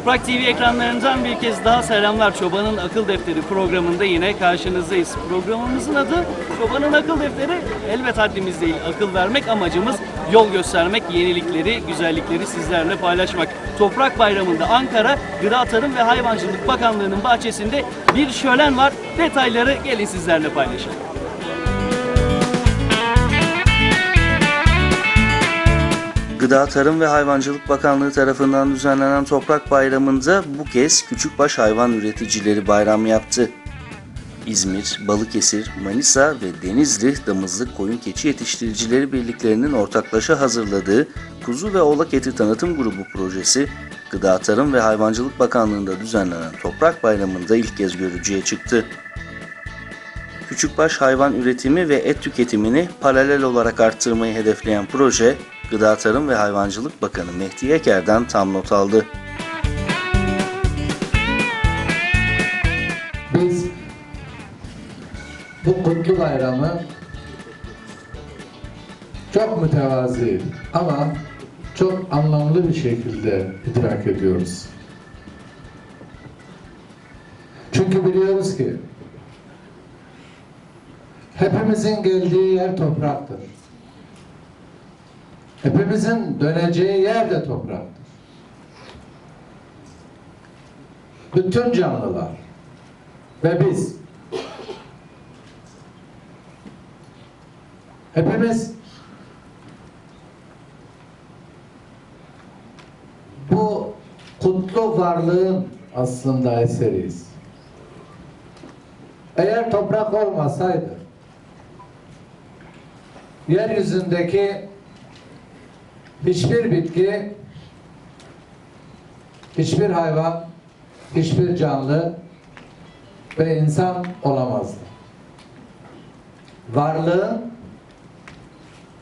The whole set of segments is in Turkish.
Toprak TV ekranlarından bir kez daha selamlar. Çobanın Akıl Defteri programında yine karşınızdayız. Programımızın adı Çobanın Akıl Defteri. Elbet haddimiz değil. Akıl vermek amacımız yol göstermek, yenilikleri, güzellikleri sizlerle paylaşmak. Toprak Bayramı'nda Ankara Gıda Tarım ve Hayvancılık Bakanlığı'nın bahçesinde bir şölen var. Detayları gelin sizlerle paylaşalım. Gıda Tarım ve Hayvancılık Bakanlığı tarafından düzenlenen Toprak Bayramı'nda bu kez küçükbaş hayvan üreticileri bayram yaptı. İzmir, Balıkesir, Manisa ve Denizli Damızlık Koyun Keçi Yetiştiricileri Birliklerinin ortaklaşa hazırladığı Kuzu ve Oğlak Eti Tanıtım Grubu projesi Gıda Tarım ve Hayvancılık Bakanlığı'nda düzenlenen Toprak Bayramı'nda ilk kez görücüye çıktı. Küçükbaş hayvan üretimi ve et tüketimini paralel olarak arttırmayı hedefleyen proje, Gıda Tarım ve Hayvancılık Bakanı Mehdi Yeker'den tam not aldı. Biz bu kutlu bayramı çok mütevazi ama çok anlamlı bir şekilde idrak ediyoruz. Çünkü biliyoruz ki hepimizin geldiği yer topraktır. Hepimizin döneceği yer de topraktır. Bütün canlılar ve biz hepimiz bu kutlu varlığın aslında eseriyiz. Eğer toprak olmasaydı yeryüzündeki hiçbir bitki hiçbir hayvan hiçbir canlı ve insan olamazdı. Varlığın,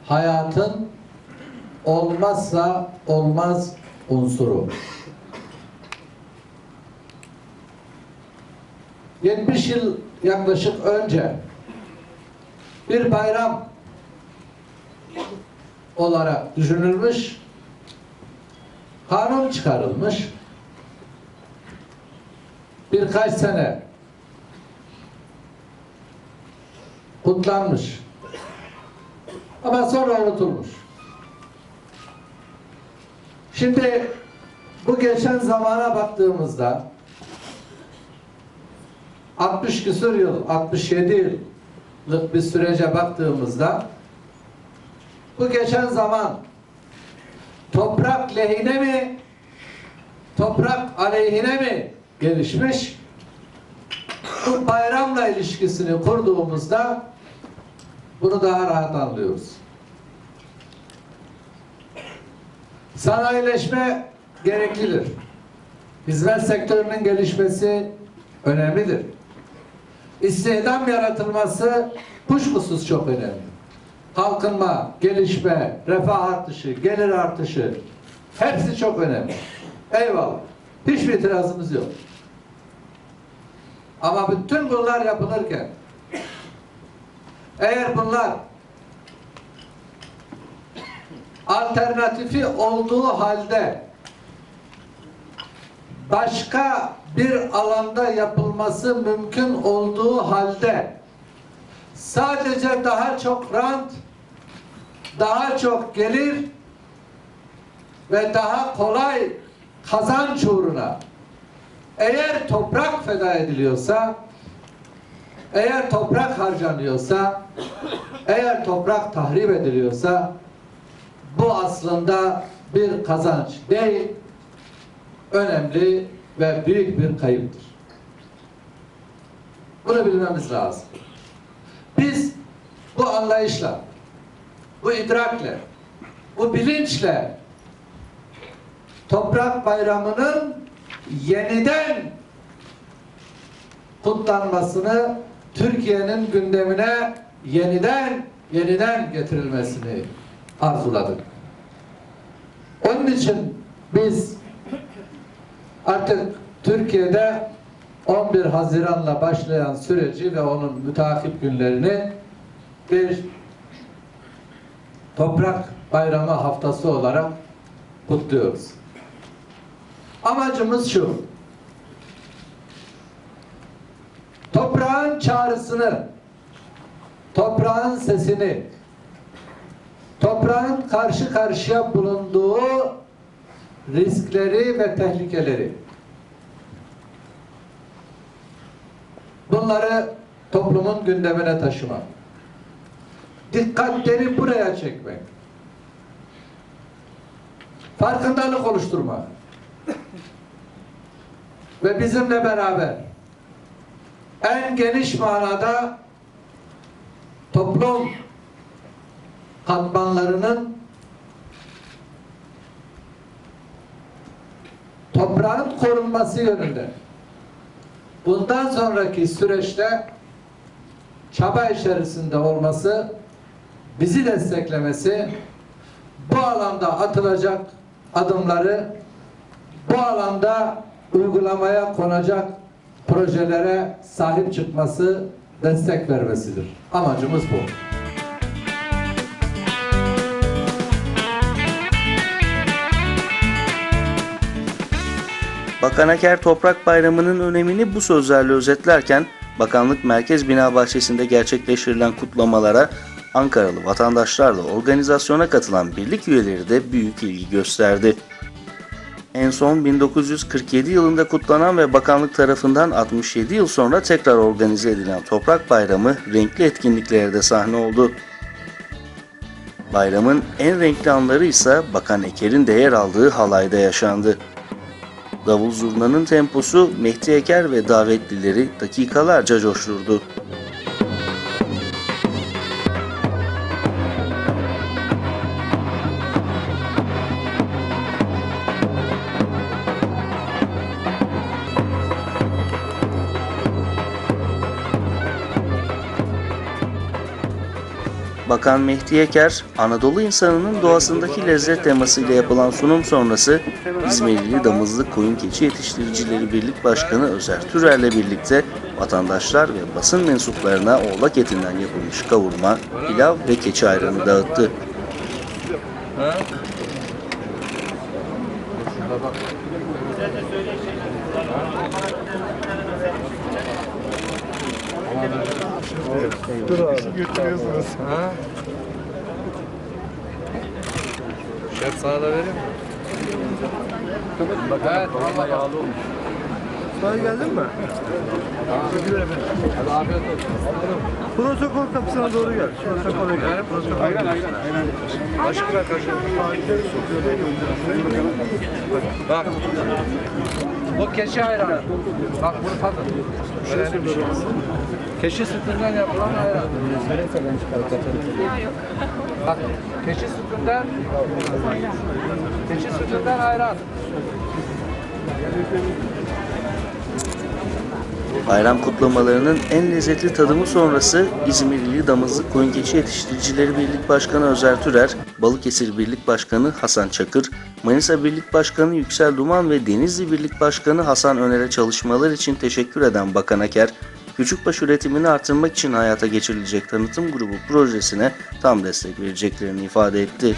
hayatın olmazsa olmaz unsuru. 70 yıl yaklaşık önce bir bayram olarak düşünülmüş, kanun çıkarılmış, birkaç sene kutlanmış. Ama sonra unutulmuş. Şimdi bu geçen zamana baktığımızda 60 küsur yıl, 67 yıllık bir sürece baktığımızda bu geçen zaman toprak lehine mi toprak aleyhine mi gelişmiş? Bu bayramla ilişkisini kurduğumuzda bunu daha rahat anlıyoruz. Sanayileşme gereklidir. Hizmet sektörünün gelişmesi önemlidir. İstihdam yaratılması kuşkusuz çok önemli. Kalkınma, gelişme, refah artışı, gelir artışı hepsi çok önemli. Eyvallah. Hiçbir itirazımız yok. Ama bütün bunlar yapılırken eğer bunlar alternatifi olduğu halde başka bir alanda yapılması mümkün olduğu halde sadece daha çok rant, daha çok gelir ve daha kolay kazanç uğruna eğer toprak feda ediliyorsa, eğer toprak harcanıyorsa, eğer toprak tahrip ediliyorsa bu aslında bir kazanç değil, önemli ve büyük bir kayıptır. Bunu bilmemiz lazım. Biz bu anlayışla, bu idrakle, bu bilinçle Toprak Bayramı'nın yeniden kutlanmasını Türkiye'nin gündemine yeniden yeniden getirilmesini arzuladık. Onun için biz artık Türkiye'de 11 Haziran'la başlayan süreci ve onun müteakip günlerini bir Toprak Bayramı haftası olarak kutluyoruz. Amacımız şu. Toprağın çağrısını, toprağın sesini, toprağın karşı karşıya bulunduğu riskleri ve tehlikeleri bunları toplumun gündemine taşımak. Dikkatleri buraya çekmek. Farkındalık oluşturmak. Ve bizimle beraber en geniş manada toplum katmanlarının toprağın korunması yönünde bundan sonraki süreçte çaba içerisinde olması, bizi desteklemesi, bu alanda atılacak adımları, bu alanda uygulamaya konacak projelere sahip çıkması, destek vermesidir. Amacımız bu. Bakan Aker Toprak Bayramı'nın önemini bu sözlerle özetlerken bakanlık merkez bina bahçesinde gerçekleştirilen kutlamalara Ankaralı vatandaşlarla organizasyona katılan birlik üyeleri de büyük ilgi gösterdi. En son 1947 yılında kutlanan ve bakanlık tarafından 67 yıl sonra tekrar organize edilen Toprak Bayramı renkli etkinliklere de sahne oldu. Bayramın en renkli anları ise Bakan Eker'in de yer aldığı halayda yaşandı. Davul zurnanın temposu Mehdi Eker ve davetlileri dakikalarca coşturdu. Bakan Mehdi Eker, Anadolu insanının doğasındaki lezzet temasıyla yapılan sunum sonrası İzmirli Damızlık Koyun Keçi Yetiştiricileri Birlik Başkanı Özer Türer'le birlikte vatandaşlar ve basın mensuplarına oğlak etinden yapılmış kavurma, pilav ve keçi ayranı dağıttı. Şef sana da vereyim mi? Evet, vallahi yağlı olmuş. Daha geldin mi? Hadi afiyet olsun. Protokol kapısına doğru gel. Protokola gel. Protokol. Aynen aynen. Kaşık ver kaşık. Bak. Bu keçi ayranı. Bak bunu tadın. Bir şey. Keçi sütünden yapılan ayran. Bak keçi sütünden keçi sütünden ayran. Bayram kutlamalarının en lezzetli tadımı sonrası İzmirli Damızlık Koyun Keçi Yetiştiricileri Birlik Başkanı Özer Türer, Balıkesir Birlik Başkanı Hasan Çakır, Manisa Birlik Başkanı Yüksel Duman ve Denizli Birlik Başkanı Hasan Öner'e çalışmalar için teşekkür eden Bakan Aker, küçükbaş üretimini artırmak için hayata geçirilecek tanıtım grubu projesine tam destek vereceklerini ifade etti.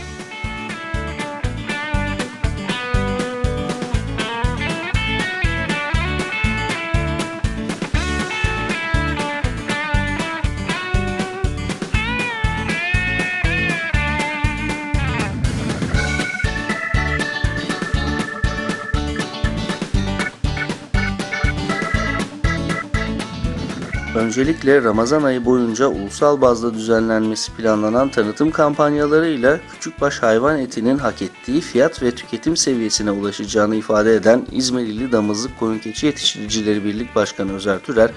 Öncelikle Ramazan ayı boyunca ulusal bazda düzenlenmesi planlanan tanıtım kampanyalarıyla küçükbaş hayvan etinin hak ettiği fiyat ve tüketim seviyesine ulaşacağını ifade eden İzmirli Damızlık Koyun Keçi Yetiştiricileri Birlik Başkanı Özer Türer,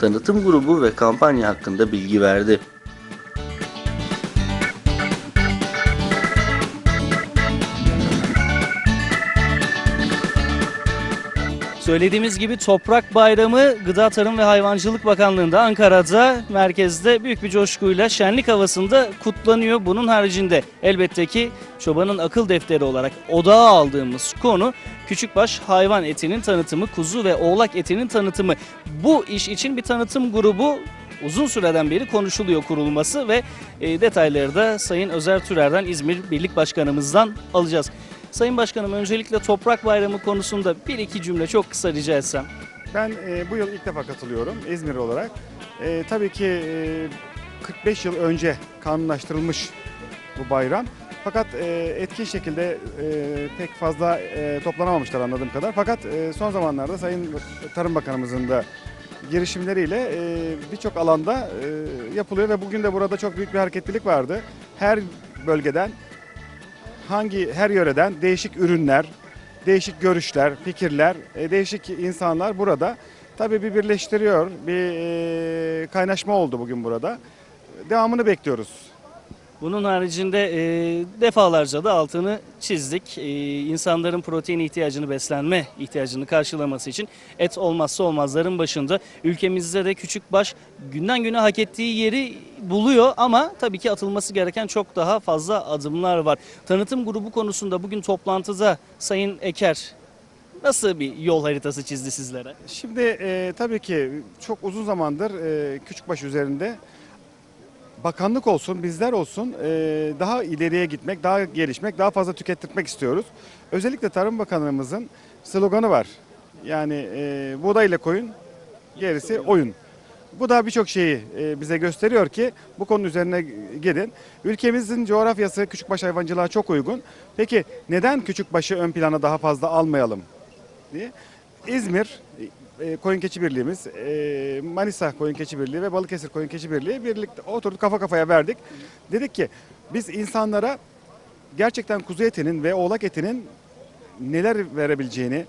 tanıtım grubu ve kampanya hakkında bilgi verdi. Söylediğimiz gibi Toprak Bayramı Gıda Tarım ve Hayvancılık Bakanlığı'nda Ankara'da merkezde büyük bir coşkuyla şenlik havasında kutlanıyor. Bunun haricinde elbette ki çobanın akıl defteri olarak odağa aldığımız konu küçükbaş hayvan etinin tanıtımı, kuzu ve oğlak etinin tanıtımı. Bu iş için bir tanıtım grubu uzun süreden beri konuşuluyor kurulması ve e, detayları da Sayın Özer Türer'den İzmir Birlik Başkanımızdan alacağız. Sayın Başkanım öncelikle Toprak Bayramı konusunda bir iki cümle çok kısa rica etsem. Ben e, bu yıl ilk defa katılıyorum İzmir olarak. E, tabii ki e, 45 yıl önce kanunlaştırılmış bu bayram. Fakat e, etkin şekilde e, pek fazla e, toplanamamışlar anladığım kadar. Fakat e, son zamanlarda Sayın Tarım Bakanımızın da girişimleriyle e, birçok alanda e, yapılıyor ve bugün de burada çok büyük bir hareketlilik vardı. Her bölgeden hangi her yöreden değişik ürünler, değişik görüşler, fikirler, e, değişik insanlar burada. Tabii bir birleştiriyor, bir e, kaynaşma oldu bugün burada. Devamını bekliyoruz. Bunun haricinde e, defalarca da altını çizdik. E, insanların protein ihtiyacını, beslenme ihtiyacını karşılaması için et olmazsa olmazların başında. Ülkemizde de küçük baş günden güne hak ettiği yeri buluyor ama tabii ki atılması gereken çok daha fazla adımlar var. Tanıtım grubu konusunda bugün toplantıda Sayın Eker nasıl bir yol haritası çizdi sizlere? Şimdi e, tabii ki çok uzun zamandır e, Küçükbaş üzerinde bakanlık olsun, bizler olsun e, daha ileriye gitmek, daha gelişmek, daha fazla tükettirmek istiyoruz. Özellikle Tarım Bakanlığımızın sloganı var. Yani e, buğday ile koyun, gerisi oyun. Bu da birçok şeyi e, bize gösteriyor ki bu konu üzerine gidin. Ülkemizin coğrafyası küçükbaş hayvancılığa çok uygun. Peki neden küçükbaşı ön plana daha fazla almayalım diye. İzmir e, Koyun Keçi Birliği'miz, e, Manisa Koyun Keçi Birliği ve Balıkesir Koyun Keçi Birliği birlikte oturduk kafa kafaya verdik. Dedik ki biz insanlara gerçekten kuzu etinin ve oğlak etinin neler verebileceğini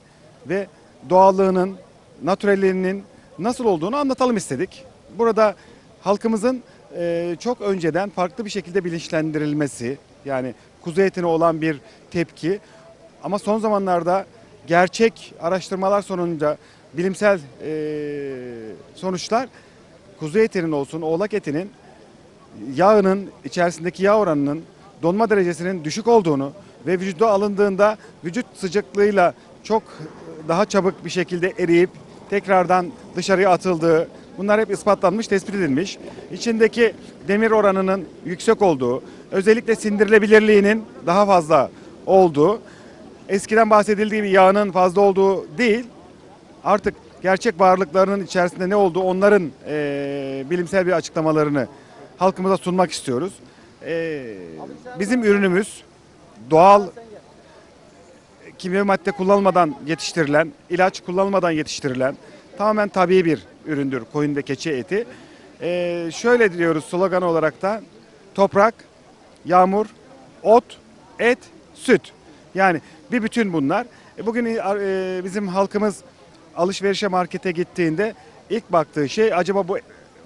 ve doğallığının, natürelliğinin nasıl olduğunu anlatalım istedik. Burada halkımızın e, çok önceden farklı bir şekilde bilinçlendirilmesi, yani kuzu etine olan bir tepki ama son zamanlarda gerçek araştırmalar sonunda bilimsel e, sonuçlar kuzu etinin olsun, oğlak etinin yağının içerisindeki yağ oranının donma derecesinin düşük olduğunu ve vücuda alındığında vücut sıcaklığıyla çok daha çabuk bir şekilde eriyip tekrardan dışarıya atıldığı bunlar hep ispatlanmış, tespit edilmiş. İçindeki demir oranının yüksek olduğu, özellikle sindirilebilirliğinin daha fazla olduğu, eskiden bahsedildiği gibi yağının fazla olduğu değil, artık gerçek varlıklarının içerisinde ne olduğu onların eee, bilimsel bir açıklamalarını halkımıza sunmak istiyoruz. Eee, bizim ürünümüz doğal kimya madde kullanmadan yetiştirilen, ilaç kullanmadan yetiştirilen tamamen tabii bir üründür koyun ve keçi eti. Eee, şöyle diyoruz slogan olarak da toprak, yağmur, ot, et, süt. Yani bir bütün bunlar. E, Bugün e, bizim halkımız alışverişe markete gittiğinde ilk baktığı şey acaba bu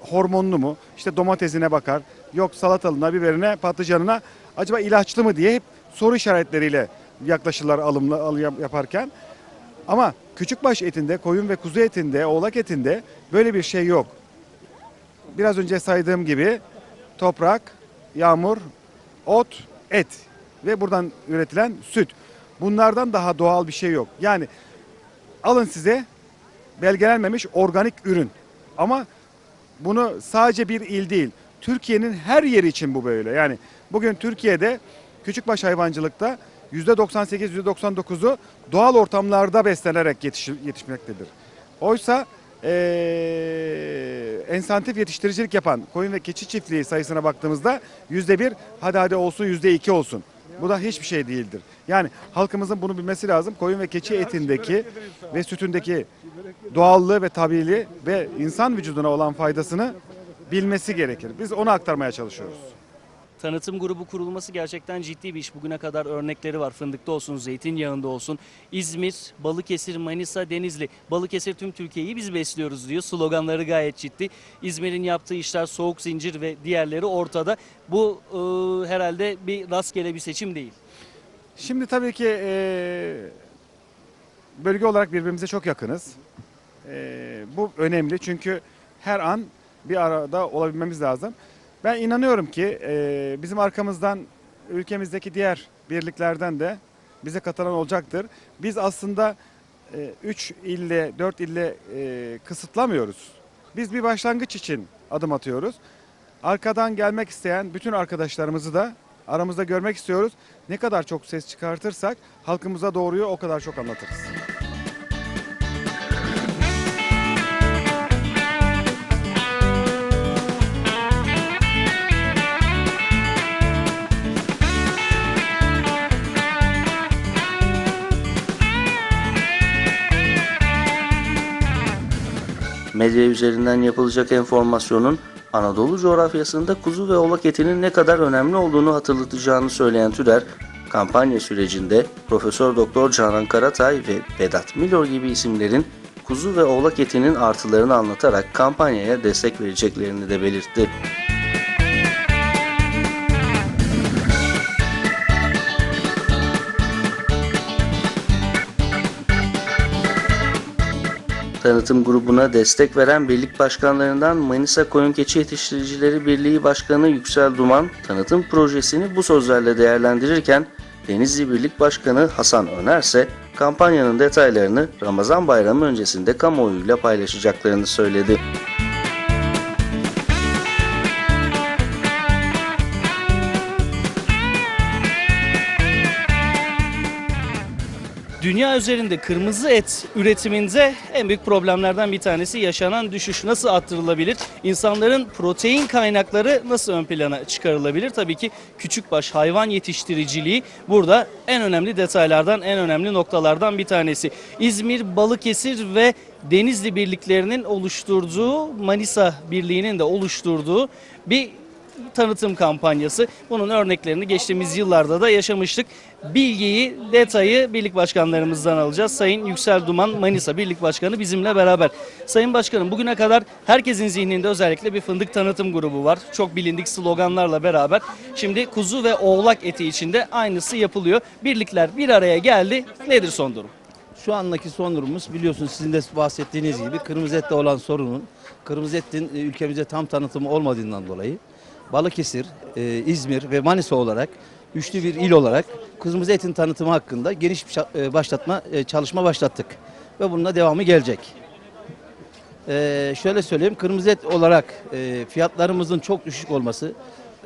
hormonlu mu? İşte domatesine bakar, yok salatalığına, biberine, patlıcanına acaba ilaçlı mı diye hep soru işaretleriyle yaklaşırlar alımla al- yap- yaparken. Ama küçükbaş etinde, koyun ve kuzu etinde, oğlak etinde böyle bir şey yok. Biraz önce saydığım gibi toprak, yağmur, ot, et ve buradan üretilen süt. Bunlardan daha doğal bir şey yok. Yani alın size belgelenmemiş organik ürün. Ama bunu sadece bir il değil, Türkiye'nin her yeri için bu böyle. Yani bugün Türkiye'de küçükbaş hayvancılıkta %98, %99'u doğal ortamlarda beslenerek yetiş, yetişmektedir. Oysa eee ensantif yetiştiricilik yapan koyun ve keçi çiftliği sayısına baktığımızda yüzde bir, hadi hadi olsun yüzde iki olsun. Bu da hiçbir şey değildir. Yani halkımızın bunu bilmesi lazım. Koyun ve keçi etindeki ve sütündeki doğallığı ve tabiiliği ve insan vücuduna olan faydasını bilmesi gerekir. Biz onu aktarmaya çalışıyoruz. Tanıtım grubu kurulması gerçekten ciddi bir iş. Bugüne kadar örnekleri var. Fındıkta olsun, zeytinyağında olsun. İzmir, Balıkesir, Manisa, Denizli. Balıkesir tüm Türkiye'yi biz besliyoruz diyor. Sloganları gayet ciddi. İzmir'in yaptığı işler soğuk zincir ve diğerleri ortada. Bu e, herhalde bir rastgele bir seçim değil. Şimdi tabii ki e, bölge olarak birbirimize çok yakınız. E, bu önemli çünkü her an bir arada olabilmemiz lazım. Ben inanıyorum ki e, bizim arkamızdan ülkemizdeki diğer birliklerden de bize katılan olacaktır. Biz aslında 3 ille 4 ille e, kısıtlamıyoruz. Biz bir başlangıç için adım atıyoruz. Arkadan gelmek isteyen bütün arkadaşlarımızı da aramızda görmek istiyoruz. Ne kadar çok ses çıkartırsak halkımıza doğruyu o kadar çok anlatırız. Medya üzerinden yapılacak enformasyonun Anadolu coğrafyasında kuzu ve oğlak etinin ne kadar önemli olduğunu hatırlatacağını söyleyen Tüder, kampanya sürecinde Profesör Doktor Canan Karatay ve Vedat Milor gibi isimlerin kuzu ve oğlak etinin artılarını anlatarak kampanyaya destek vereceklerini de belirtti. Tanıtım grubuna destek veren birlik başkanlarından Manisa Koyun Keçi Yetiştiricileri Birliği Başkanı Yüksel Duman, tanıtım projesini bu sözlerle değerlendirirken Denizli Birlik Başkanı Hasan Öner ise kampanyanın detaylarını Ramazan bayramı öncesinde kamuoyuyla paylaşacaklarını söyledi. Dünya üzerinde kırmızı et üretiminde en büyük problemlerden bir tanesi yaşanan düşüş. Nasıl arttırılabilir? İnsanların protein kaynakları nasıl ön plana çıkarılabilir? Tabii ki küçükbaş hayvan yetiştiriciliği burada en önemli detaylardan, en önemli noktalardan bir tanesi. İzmir, Balıkesir ve Denizli birliklerinin oluşturduğu, Manisa Birliği'nin de oluşturduğu bir tanıtım kampanyası. Bunun örneklerini geçtiğimiz yıllarda da yaşamıştık. Bilgiyi, detayı birlik başkanlarımızdan alacağız. Sayın Yüksel Duman Manisa Birlik Başkanı bizimle beraber. Sayın Başkanım bugüne kadar herkesin zihninde özellikle bir fındık tanıtım grubu var. Çok bilindik sloganlarla beraber. Şimdi kuzu ve oğlak eti içinde aynısı yapılıyor. Birlikler bir araya geldi. Nedir son durum? Şu andaki son durumumuz biliyorsunuz sizin de bahsettiğiniz gibi kırmızı ette olan sorunun kırmızı etin e, ülkemizde tam tanıtımı olmadığından dolayı Balıkesir, e, İzmir ve Manisa olarak üçlü bir il olarak kırmızı etin tanıtımı hakkında geniş bir e, başlatma e, çalışma başlattık ve bununla devamı gelecek. E, şöyle söyleyeyim kırmızı et olarak e, fiyatlarımızın çok düşük olması,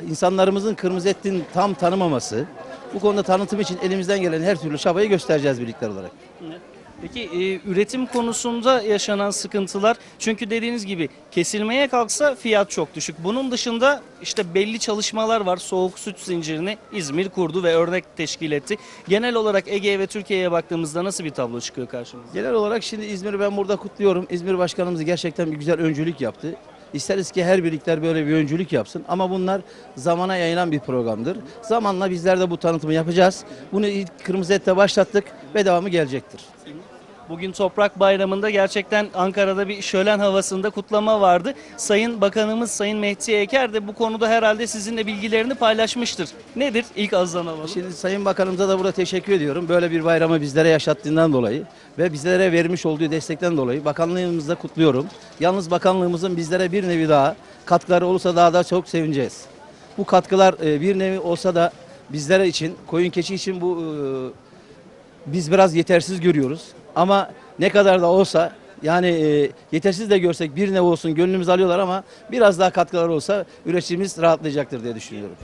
insanlarımızın kırmızı etin tam tanımaması, bu konuda tanıtım için elimizden gelen her türlü çabayı göstereceğiz birlikler olarak. Peki e, üretim konusunda yaşanan sıkıntılar çünkü dediğiniz gibi kesilmeye kalksa fiyat çok düşük. Bunun dışında işte belli çalışmalar var. Soğuk süt zincirini İzmir kurdu ve örnek teşkil etti. Genel olarak Ege ve Türkiye'ye baktığımızda nasıl bir tablo çıkıyor karşımıza? Genel olarak şimdi İzmir'i ben burada kutluyorum. İzmir Başkanımız gerçekten bir güzel öncülük yaptı. İsteriz ki her birlikler böyle bir öncülük yapsın ama bunlar zamana yayılan bir programdır. Zamanla bizler de bu tanıtımı yapacağız. Bunu ilk Kırmızı Et'te başlattık ve devamı gelecektir. Bugün Toprak Bayramı'nda gerçekten Ankara'da bir şölen havasında kutlama vardı. Sayın Bakanımız Sayın Mehdi Eker de bu konuda herhalde sizinle bilgilerini paylaşmıştır. Nedir? İlk azdan alalım. Şimdi Sayın Bakanımıza da burada teşekkür ediyorum. Böyle bir bayramı bizlere yaşattığından dolayı ve bizlere vermiş olduğu destekten dolayı bakanlığımızı da kutluyorum. Yalnız bakanlığımızın bizlere bir nevi daha katkıları olursa daha da çok sevineceğiz. Bu katkılar e, bir nevi olsa da bizlere için, koyun keçi için bu e, biz biraz yetersiz görüyoruz. Ama ne kadar da olsa yani e, yetersiz de görsek bir nevi olsun gönlümüz alıyorlar ama biraz daha katkılar olsa üreticimiz rahatlayacaktır diye düşünüyorum.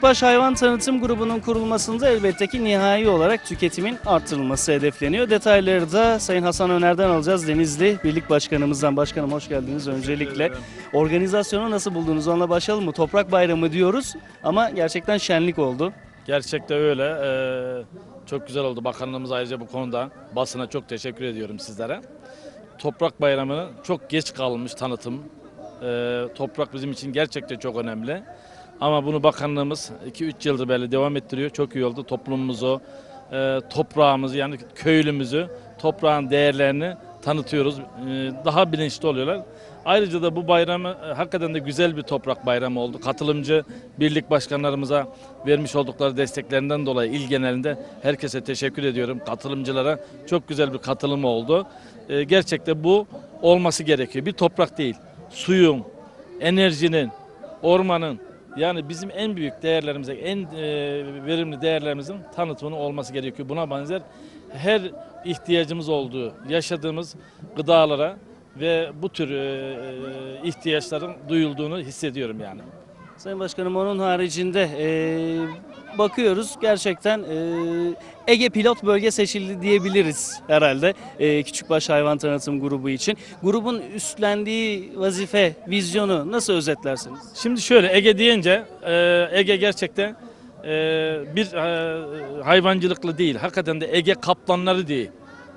Küçükbaş Hayvan Tanıtım Grubu'nun kurulmasında elbette ki nihai olarak tüketimin artırılması hedefleniyor. Detayları da Sayın Hasan Öner'den alacağız. Denizli Birlik Başkanımızdan. Başkanım hoş geldiniz öncelikle. Organizasyonu nasıl buldunuz? Onunla başlayalım mı? Toprak Bayramı diyoruz ama gerçekten şenlik oldu. Gerçekten öyle. Ee, çok güzel oldu. Bakanlığımız ayrıca bu konuda basına çok teşekkür ediyorum sizlere. Toprak Bayramı çok geç kalmış tanıtım. Ee, toprak bizim için gerçekten çok önemli. Ama bunu bakanlığımız 2-3 yıldır böyle devam ettiriyor. Çok iyi oldu. Toplumumuzu, e, toprağımızı yani köylümüzü, toprağın değerlerini tanıtıyoruz. E, daha bilinçli oluyorlar. Ayrıca da bu bayramı e, hakikaten de güzel bir toprak bayramı oldu. Katılımcı birlik başkanlarımıza vermiş oldukları desteklerinden dolayı il genelinde herkese teşekkür ediyorum. Katılımcılara çok güzel bir katılım oldu. E, gerçekten bu olması gerekiyor. Bir toprak değil, suyun, enerjinin, ormanın yani bizim en büyük değerlerimize, en e, verimli değerlerimizin tanıtımının olması gerekiyor. Buna benzer her ihtiyacımız olduğu, yaşadığımız gıdalara ve bu tür e, e, ihtiyaçların duyulduğunu hissediyorum yani. Sayın Başkanım onun haricinde e, bakıyoruz gerçekten e, Ege Pilot Bölge seçildi diyebiliriz herhalde e, Küçükbaş Hayvan Tanıtım Grubu için. Grubun üstlendiği vazife, vizyonu nasıl özetlersiniz? Şimdi şöyle Ege deyince e, Ege gerçekten e, bir e, hayvancılıklı değil. Hakikaten de Ege kaplanları değil.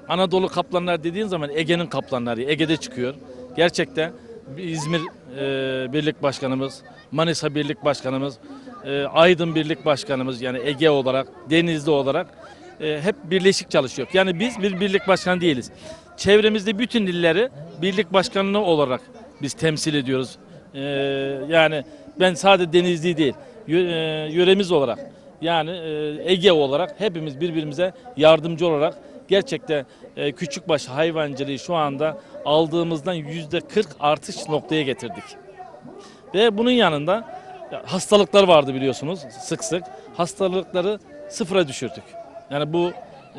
Anadolu kaplanları dediğin zaman Ege'nin kaplanları. Ege'de çıkıyor. Gerçekten İzmir e, Birlik Başkanımız, Manisa Birlik Başkanımız, e, Aydın Birlik Başkanımız yani Ege olarak, Denizli olarak e, hep birleşik çalışıyor. Yani biz bir birlik başkanı değiliz. Çevremizde bütün illeri birlik başkanlığı olarak biz temsil ediyoruz. E, yani ben sadece Denizli değil, e, yöremiz olarak yani e, Ege olarak hepimiz birbirimize yardımcı olarak gerçekten e, küçükbaş hayvancılığı şu anda aldığımızdan yüzde 40 artış noktaya getirdik. Ve bunun yanında ya, hastalıklar vardı biliyorsunuz sık sık. Hastalıkları sıfıra düşürdük. Yani bu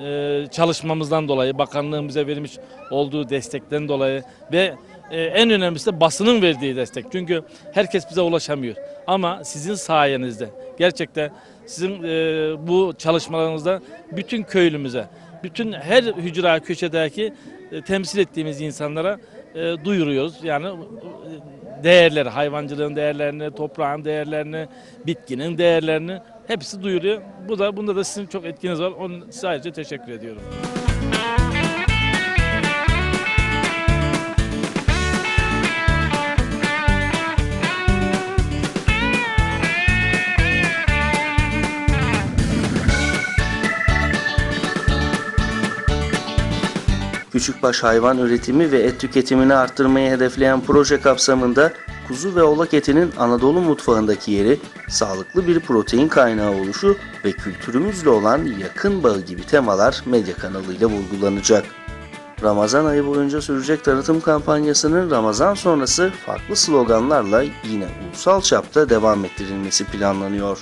e, çalışmamızdan dolayı, bakanlığın bize vermiş olduğu destekten dolayı ve e, en önemlisi de basının verdiği destek. Çünkü herkes bize ulaşamıyor. Ama sizin sayenizde gerçekten sizin e, bu çalışmalarınızda bütün köylümüze, bütün her hücra köşedeki e, temsil ettiğimiz insanlara e, duyuruyoruz. Yani e, değerleri, hayvancılığın değerlerini, toprağın değerlerini, bitkinin değerlerini hepsi duyuruyor. Bu da bunda da sizin çok etkiniz var. Onun ayrıca teşekkür ediyorum. Küçükbaş hayvan üretimi ve et tüketimini arttırmayı hedefleyen proje kapsamında kuzu ve oğlak etinin Anadolu mutfağındaki yeri, sağlıklı bir protein kaynağı oluşu ve kültürümüzle olan yakın bağı gibi temalar medya kanalıyla vurgulanacak. Ramazan ayı boyunca sürecek tanıtım kampanyasının Ramazan sonrası farklı sloganlarla yine ulusal çapta devam ettirilmesi planlanıyor.